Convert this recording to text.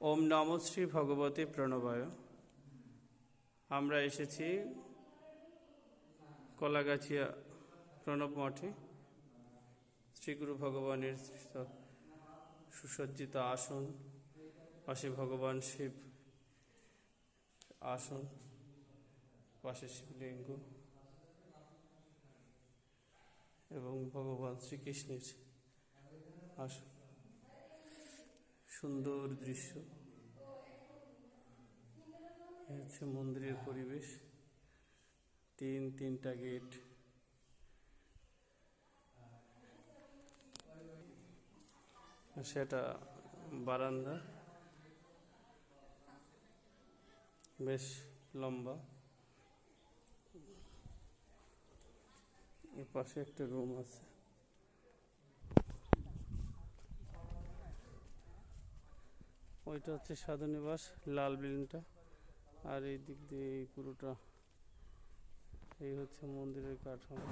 ওম নম শ্রী ভগবতী প্রণবায়। আমরা এসেছি কলাগাছিয়া প্রণব মঠে। শ্রীগুরু ভগবানের সুসজ্জিত আসন, পাশে ভগবান শিব আসন, পাশে শিবলিঙ্গ এবং ভগবান শ্রীকৃষ্ণের আসন। সুন্দর দৃশ্য। হচ্ছে মন্দিরের পরিবেশ। তিন, তিনটা গেট। সেটা বারান্দা। বেশ লম্বা। এর পাশে একটা রুম আছে। ওইটা হচ্ছে সাধনিবাস লাল বিল্ডিংটা। আর এই দিক দিয়ে এই পুরোটা, এই হচ্ছে মন্দিরের কাঠামো।